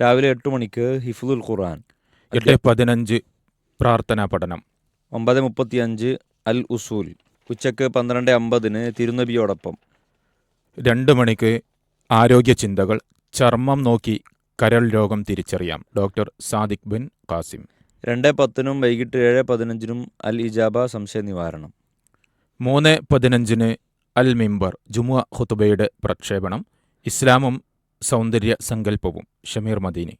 രാവിലെ എട്ട് മണിക്ക് ഹിഫുദുൽ ഖുർആൻ. എട്ട് പതിനഞ്ച് പ്രാർത്ഥനാ പഠനം. ഒമ്പത് മുപ്പത്തിയഞ്ച് അൽ ഉസൂൽ. ഉച്ചയ്ക്ക് പന്ത്രണ്ട് അമ്പതിന് തിരുനബിയോടൊപ്പം. രണ്ട് മണിക്ക് ആരോഗ്യ ചിന്തകൾ ചർമ്മം നോക്കി കരൾ രോഗം തിരിച്ചറിയാം. ഡോക്ടർ സാദിഖ് ബിൻ കാസിം രണ്ട് പത്തിനും വൈകിട്ട് ഏഴ് പതിനഞ്ചിനും അൽ ഇജാബ സംശയ നിവാരണം മൂന്ന് പതിനഞ്ചിന് അൽ മിംബർ ജുമുഅ ഖുത്തുബയുടെ പ്രക്ഷേപണം. ഇസ്ലാമും സൗന്ദര്യ സങ്കല്പവും ഷമീർ മദീനി.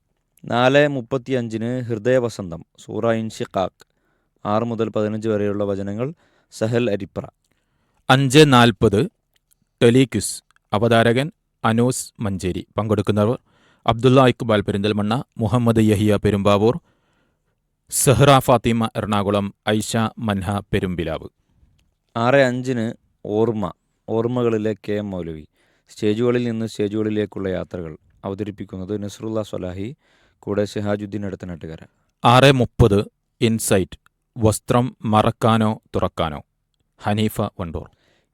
നാല് മുപ്പത്തിയഞ്ചിന് ഹൃദയവസന്തം സൂറ ഇൻഷിഖാഖ്. ആറ് മുതൽ പതിനഞ്ച് വരെയുള്ള വചനങ്ങൾ സഹൽ അരിപ്ര. അഞ്ച് നാൽപ്പത് ടെലിക്യുസ് അവതാരകൻ അനൂസ് മഞ്ചേരി. പങ്കെടുക്കുന്നവർ അബ്ദുള്ള ഇക്ബാൽ പെരിന്തൽമണ്ണ മുഹമ്മദ് യഹിയ പെരുമ്പാവൂർ സെഹ്റ ഫാത്തിമ എറണാകുളം ഐഷ മൻഹ പെരുമ്പിലാവ്. ആറ് അഞ്ചിന് ഓർമ്മ ഓർമ്മകളിലെ കെ എം മൗലവി. സ്റ്റേജുകളിൽ നിന്ന് സ്റ്റേജുകളിലേക്കുള്ള യാത്രകൾ അവതരിപ്പിക്കുന്നത് നസറുല്ല സ്വലാഹി കൂടെ ഷെഹാജുദ്ദീൻ അടുത്ത നാട്ടുകാര ആറ് മുപ്പത് ഇൻസൈറ്റ് വസ്ത്രം മറക്കാനോ തുറക്കാനോ. ഹനീഫ വണ്ടൂർ.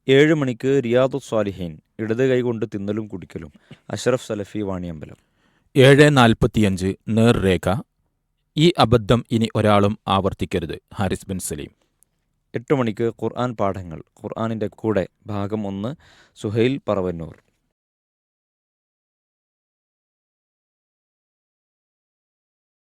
ഏഴ് മണിക്ക് റിയാദു സ്വാലിഹീൻ ഇടത് കൈകൊണ്ട് തിന്നലും കുടിക്കലും അഷറഫ് സലഫി വാണിയമ്പലം. ഏഴ് നാൽപ്പത്തിയഞ്ച് നേർരേഖ. ഈ അബദ്ധം ഇനി ഒരാളും ആവർത്തിക്കരുത് ഹാരിസ് ബിൻ സലീം. എട്ട് മണിക്ക് ഖുർആൻ പാഠങ്ങൾ. ഖുർആനിന്റെ കൂടെ ഭാഗം ഒന്ന് സുഹൈൽ പറവന്നൂർ.